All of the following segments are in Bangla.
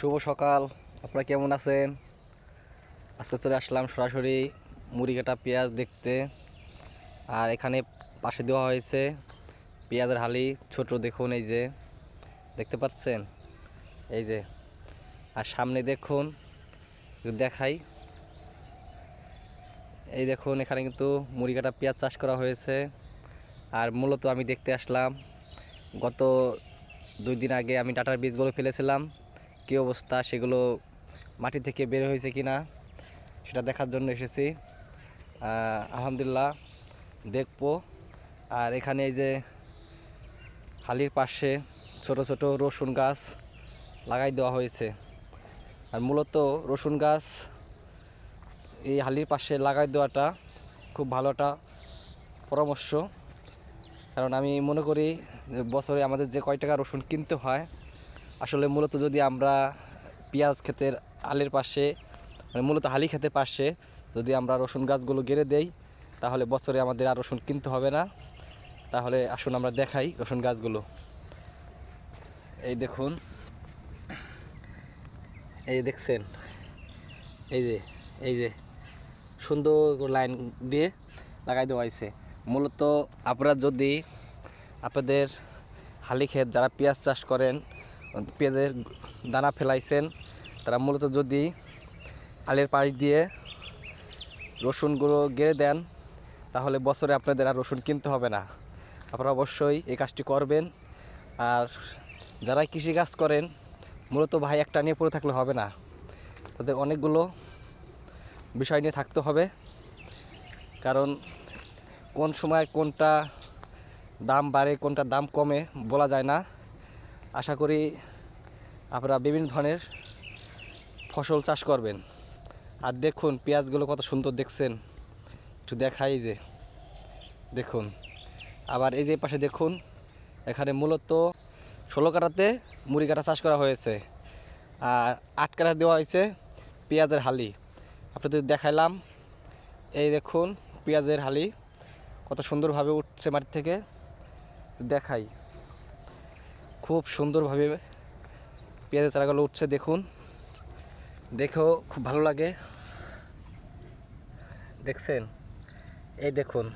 শুভ সকাল, আপনারা কেমন আছেন? আজকে চলে আসলাম সরাসরি মুড়ি কাটা পেঁয়াজ দেখতে। আর এখানে পাশে দেওয়া হয়েছে পেঁয়াজের হালি, ছোট দেখুন এই যে। দেখতে পাচ্ছেন? এই যে। আর সামনে দেখুন দেখাই। এই দেখুন, এখানে কিন্তু মুড়ি কাটা পেঁয়াজ চাষ করা হয়েছে। আর মূলত আমি দেখতে আসলাম, গত দুই দিন আগে আমি টাটার বীজগুলো ফেলেছিলাম। কী অবস্থা, সেগুলো মাটি থেকে বের হয়েছে কি না সেটা দেখার জন্য এসেছি। আলহামদুলিল্লাহ দেখব। আর এখানে এই যে হালির পাশে ছোট ছোট রসুন গাছ লাগাই দেওয়া হয়েছে। আর মূলত রসুন গাছ এই হালির পাশে লাগাই দেওয়াটা খুব ভালো একটা পরামর্শ। কারণ আমি মনে করি বছরে আমাদের যে কয় টাকা রসুন কিনতে হয় আসলে মূলত যদি আমরা পেঁয়াজ ক্ষেতের আলের পাশে মানে মূলত হালি ক্ষেতের পাশে যদি আমরা রসুন গাছগুলো গেড়ে দেই, তাহলে বছরে আমাদের আর রসুন কিনতে হবে না। তাহলে আসুন আমরা দেখাই রসুন গাছগুলো। এই দেখুন। এই দেখছেন? এই যে এই যে সুন্দর লাইন দিয়ে লাগাই দেওয়া হয়েছে। মূলত আপনারা যদি আপনাদের হালি ক্ষেত যারা পেঁয়াজ চাষ করেন পেঁয়াজের দানা ফেলাইছেন। তারা মূলত যদি আলের পাশ দিয়ে রসুনগুলো গেড়ে দেন, তাহলে বছরে আপনাদের আর রসুন কিনতে হবে না। আপনারা অবশ্যই এই কাজটি করবেন। আর যারা কৃষি কাজ করেন, মূলত ভাই একটা নিয়ে পড়ে থাকলে হবে না। তাদের অনেকগুলো বিষয় নিয়ে থাকতে হবে। কারণ কোন সময় কোনটা দাম বাড়ে, কোনটা দাম কমে বলা যায় না। আশা করি আপনারা বিভিন্ন ধরনের ফসল চাষ করবেন। আর দেখুন পেঁয়াজগুলো কত সুন্দর দেখছেন। একটু দেখাই যে, দেখুন। আবার এই যে পাশে দেখুন, এখানে মূলত ষোলো কাটাতে মুড়ি কাটা চাষ করা হয়েছে। আর আট কাটা দেওয়া হয়েছে পেঁয়াজের হালি। আপনাদের দেখাইলাম, এই দেখুন পেঁয়াজের হালি কত সুন্দরভাবে উঠছে মাটি থেকে। দেখাই। খুব সুন্দরভাবে পেঁয়াজের চারাগুলো উঠছে, দেখুন। দেখেও খুব ভালো লাগে। দেখছেন? এই দেখুন,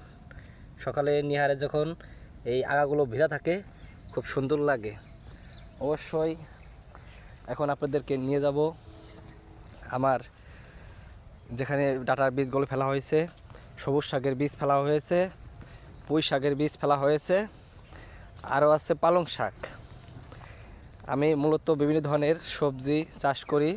সকালে নিহারে যখন এই আগাগুলো ভেজা থাকে, খুব সুন্দর লাগে। অবশ্যই এখন আপনাদেরকে নিয়ে যাব আমার যেখানে ডাটার বীজগুলো ফেলা হয়েছে। সবুজ শাকের বীজ ফেলা হয়েছে, পুঁই শাকের বীজ ফেলা হয়েছে, আরও আছে পালং শাক। আমি মূলত বিভিন্ন ধরনের সবজি চাষ করি।